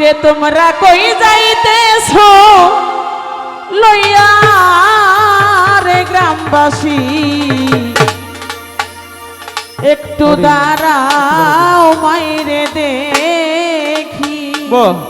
রে তোমরা কই যাইতেছ? লইয়া রে গ্রামবাসী একটু দাঁড়াও মাইরে দেখি। বল।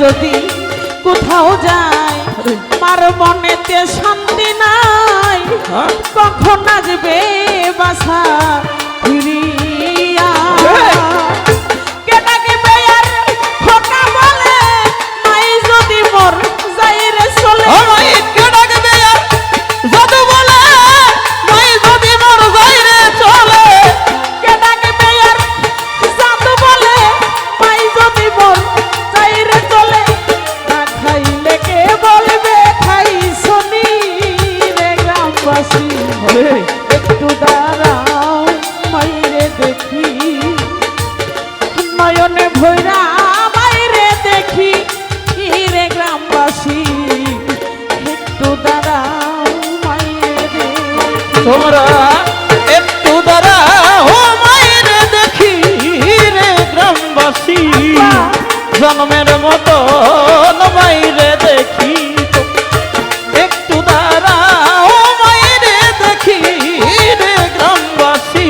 যদি কোথাও যায় আমার মনেতে শান্তি নাই। হ্যাঁ? কখন আসবে বাসা ফিরিয়া? কেটাকে তোমরা একটু দাঁড়া, ও মায়ের দেখি রে গ্রামবাসী। জন্মের মতো মাইরে দেখি একটু দাঁড়া, ও মায়ের দেখি রে গ্রামবাসী।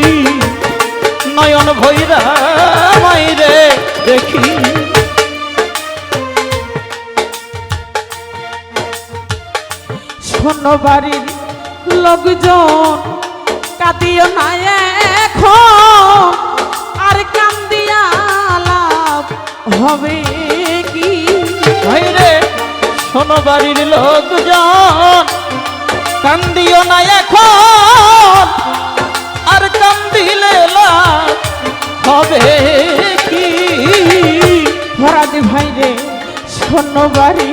নয়ন বাড়ির লোকজন কাঁদিও না এখন। আর কান্দিয়া হবে কি? শোনো বাড়ির লোকজন কান্দিও নাই এখন। আর কান্দিলে লাভ হবে কি? ভরাদি ভাই রে শোনো বাড়ি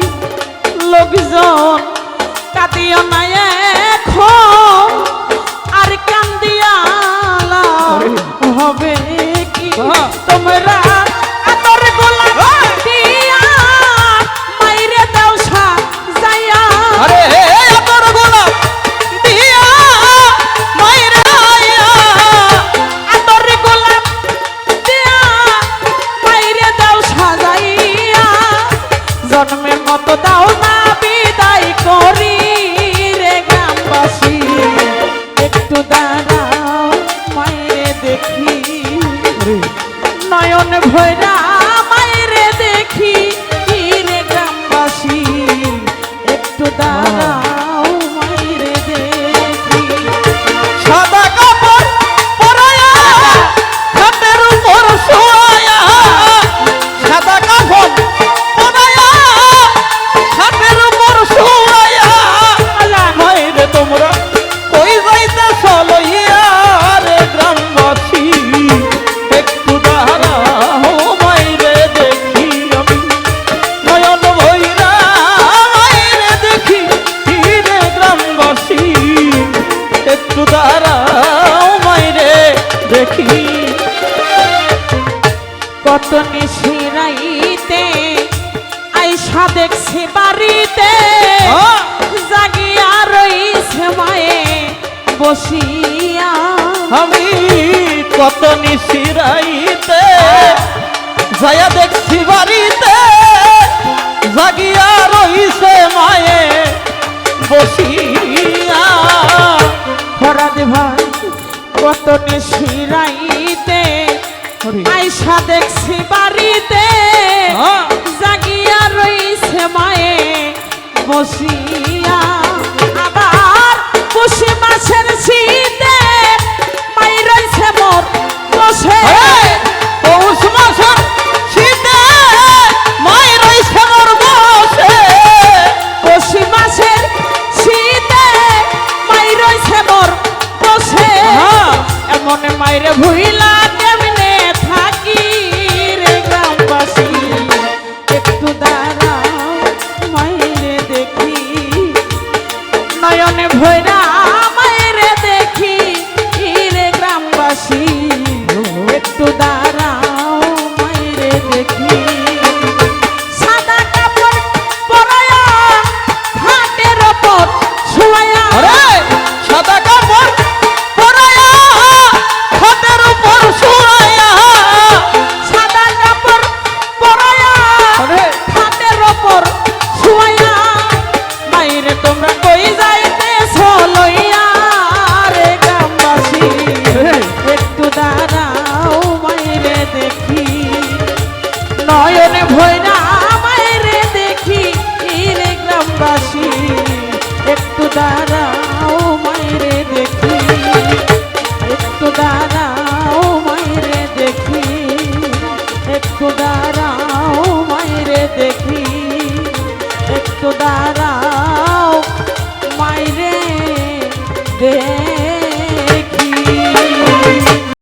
দাও না বিদায় করি রে গ্রামবাসী। একটু দাঁড়াও মায়ের দেখি। নয়ন ভৈরা কত শিরাইতে আইসা দেখছি বাড়িতে। জাগিয়া রইছে মায়ে বসিয়া। আমি কত শিরাইতে যায়া দেখছি বাড়িতে। জাগিয়া রইছে মায়ে বসিয়া। ভরা ভাই কত নিশিরাই আয়সা দেখছি বাড়িতে। হ্যাঁ। জাগিয়া রইছে মায়ে বসিয়া। আবার পুষি মাছের buena.